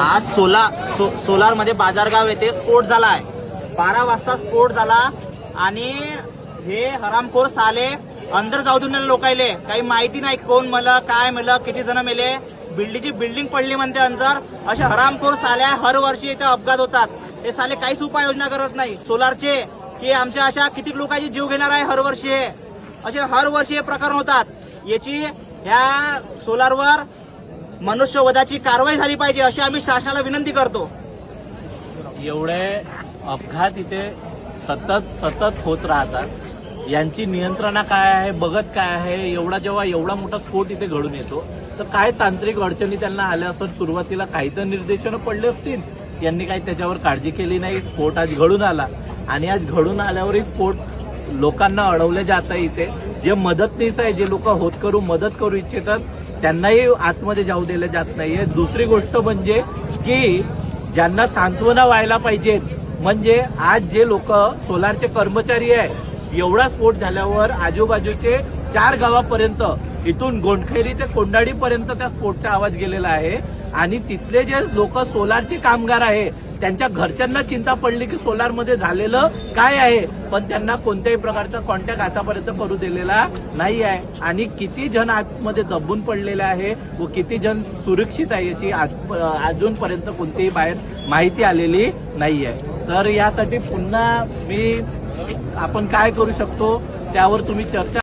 आज सोला सो, सोलारमध्ये बाजारगाव येथे स्फोट झाला आहे बारा वाजता स्फोट झाला आणि हे हरामखोर साले अंदर जाऊ देऊन लोकायले. काही माहिती नाही कोण मला काय मला किती जण मेले. बिल्डिंगची बिल्डिंग पडली म्हणते अंतर असे हरामखोर साल्या हर वर्षी इथे अपघात होतात. हे साले काहीच उपाययोजना करत नाही. सोलारचे की आमच्या अशा किती लोकांचे जीव घेणार आहे हर वर्षी हे. असे हर वर्षी हे प्रकरण होतात. याची ह्या सोलारवर मनुष्यवधाची कारवाई झाली पाहिजे अशी आम्ही शासनाला विनंती करतो. एवढे अपघात इथे सतत सतत होत राहतात. यांची नियंत्रणा काय आहे बघत काय आहे एवढा जेव्हा एवढा मोठा स्फोट इथे घडून येतो तर काय तांत्रिक अडचणी त्यांना आल्या असत? सुरुवातीला काही तर निर्देशनं पडले असतील. यांनी काही त्याच्यावर काळजी केली नाही स्फोट आज घडून आला. आणि आज घडून आल्यावरही स्फोट लोकांना अडवलं जात आहे इथे. जे मदतनीस आहे जे लोक होत करू मदत करू इच्छितात त्यांनाही आतमध्ये जाऊ दिलं जात नाहीये. दुसरी गोष्ट म्हणजे की ज्यांना सांत्वना व्हायला पाहिजेत म्हणजे आज जे लोक सोलारचे कर्मचारी आहे एवढा स्फोट झाल्यावर आजूबाजूचे चार गावापर्यंत इथून गोंडखेरी ते कोंडाडीपर्यंत त्या स्फोटचा आवाज गेलेला आहे. आणि तिथले जे लोक सोलारचे कामगार आहे त्यांच्या घरच्यांना चिंता पडली की सोलारमध्ये झालेलं काय आहे? पण त्यांना कोणत्याही प्रकारचा कॉन्टॅक्ट आतापर्यंत करू दिलेला नाही आहे. आणि किती जण आतमध्ये दबून पडलेले आहे व किती जण सुरक्षित आहे याची आज- अजूनपर्यंत कोणतीही बाहेर माहिती आलेली नाही आहे. तर यासाठी पुन्हा मी आपण काय करू शकतो त्यावर तुम्ही चर्चा